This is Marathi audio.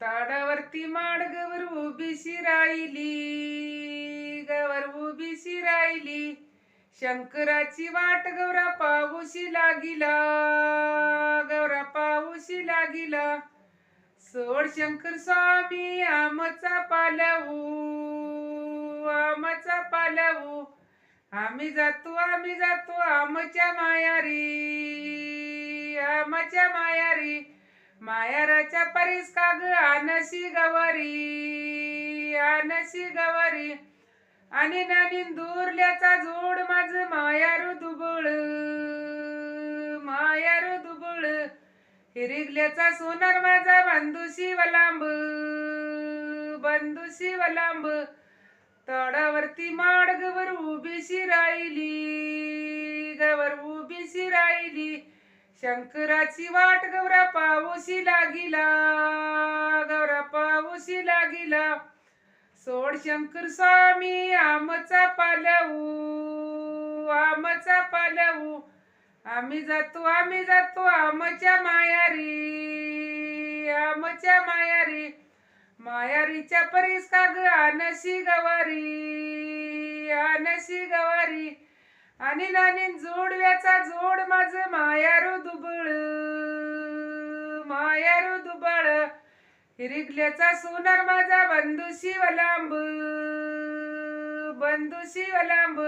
ताडावरती माड गवर उभीशी राहिली गवर उभीशी राहिली. शंकराची वाट गौरा पाऊशी लागिला गौरा पाऊशी लागिला. सोड शंकर स्वामी आमचा पालवू आमचा पालवू. आम्ही जातो आम्ही जातो आमच्या मायारी आमच्या मायारी. मायाराच्या परीस काग आनशी गवारी आनशी गवारी. आणि नानी दूरल्याचा जोड माझ मायारू दुबळ मायारू दुबळ. हिरिगल्याचा सोनार माझा बंधुशी वलांब बंदुशी वलांब. तडावरती माड शंकराची वाट गौरा पाऊशी लागिला गौरा पाऊशी लागिला. सोड शंकर स्वामी आमचा पालवू आमचा पालवू. आम्ही जातो आम्ही जातो आमच्या मायारी आमच्या मायारी. मायारीच्या परीस का ग आनशी गवारी आनशी गवारी. आणि नानी जोडव्याचा जोड माझ मायारू दुबळ. मायारू दुबळ. हिरिकल्याचा सोनार माझा बंधुशी वलांब बंधुशी वलांब